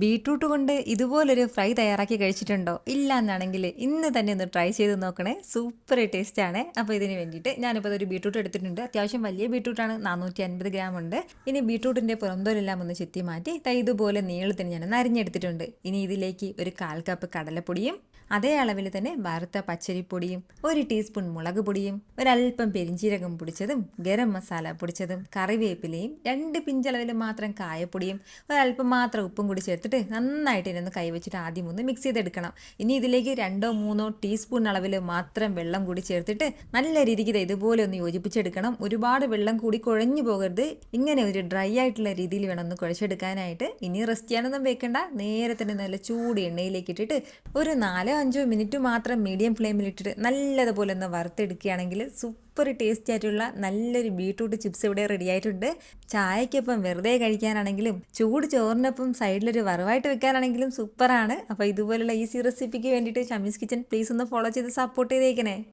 Beetroot കൊണ്ട് ഇതുപോലൊരു fry തയ്യാറാക്കി കഴിച്ചിട്ടുണ്ടോ? ഇല്ല എന്നാണെങ്കിൽ ഇന്ന് തന്നെ ഒന്ന് ട്രൈ ചെയ്ത് നോക്കണേ. സൂപ്പർ ടേസ്റ്റ് ആണ് അപ്പോൾ ഇതിന് വേണ്ടിയിട്ട് ഞാനിപ്പോൾ ഒരു ബീട്രൂട്ട് എടുത്തിട്ടുണ്ട്. അത്യാവശ്യം വലിയ ബീട്രൂട്ടാണ്. നാനൂറ്റി അൻപത് ഗ്രാം ഉണ്ട്. ഇനി ബീട്രൂട്ടിന്റെ പുറന്തോലെല്ലാം ഒന്ന് ചെത്തി മാറ്റി തൈ ഇതുപോലെ നീളത്തിന് ഞാൻ നരിഞ്ഞെടുത്തിട്ടുണ്ട് ഇനി ഇതിലേക്ക് ഒരു കാൽ കപ്പ് കടലപ്പൊടിയും അതേ അളവിൽ തന്നെ വറുത്ത പച്ചരിപ്പൊടിയും ഒരു ടീസ്പൂൺ മുളക് പൊടിയും ഒരല്പം പെരിഞ്ചീരകം പൊടിച്ചതും ഗരം മസാല പൊടിച്ചതും കറിവേപ്പിലയും രണ്ട് പിഞ്ചളവിൽ മാത്രം കായപ്പൊടിയും ഒരല്പം മാത്രം ഉപ്പും കൂടി ചേർത്തിട്ട് നന്നായിട്ട് ഇതിനൊന്ന് കൈവച്ചിട്ട് ആദ്യം ഒന്ന് മിക്സ് ചെയ്തെടുക്കണം. ഇനി ഇതിലേക്ക് രണ്ടോ മൂന്നോ ടീസ്പൂൺ അളവിൽ മാത്രം വെള്ളം കൂടി ചേർത്തിട്ട് നല്ല രീതിക്ക് ഇത് ഇതുപോലെ ഒന്ന് യോജിപ്പിച്ചെടുക്കണം. ഒരുപാട് വെള്ളം കൂടി കുഴഞ്ഞു പോകരുത്. ഇങ്ങനെ ഒരു ഡ്രൈ ആയിട്ടുള്ള രീതിയിൽ വേണം ഒന്ന് കുഴച്ചെടുക്കാനായിട്ട്. ഇനി റെസ്റ്റ് ചെയ്യാനൊന്നും വെക്കണ്ട. നേരെ തന്നെ നല്ല ചൂട് എണ്ണയിലേക്ക് ഇട്ടിട്ട് ഒരു നാലോ അഞ്ചോ മിനിറ്റ് മാത്രം മീഡിയം ഫ്ലെയിമിൽ ഇട്ടിട്ട് നല്ലതുപോലെ ഒന്ന് വറുത്തെടുക്കുകയാണെങ്കിൽ സൂപ്പർ ടേസ്റ്റി ആയിട്ടുള്ള നല്ലൊരു ബീട്രൂട്ട് ചിപ്സ് ഇവിടെ റെഡി ആയിട്ടുണ്ട്. ചായക്കൊപ്പം വെറുതെ കഴിക്കാനാണെങ്കിലും ചൂട് ചോറിനൊപ്പം സൈഡിലൊരു വറവായിട്ട് വെക്കാനാണെങ്കിലും സൂപ്പറാണ് അപ്പോൾ ഇതുപോലുള്ള ഈസി റെസിപ്പിക്ക് വേണ്ടിയിട്ട് ഷമീസ് കിച്ചൻ പ്ലീസ് ഒന്ന് ഫോളോ ചെയ്ത് സപ്പോർട്ട് ചെയ്തേക്കണേ.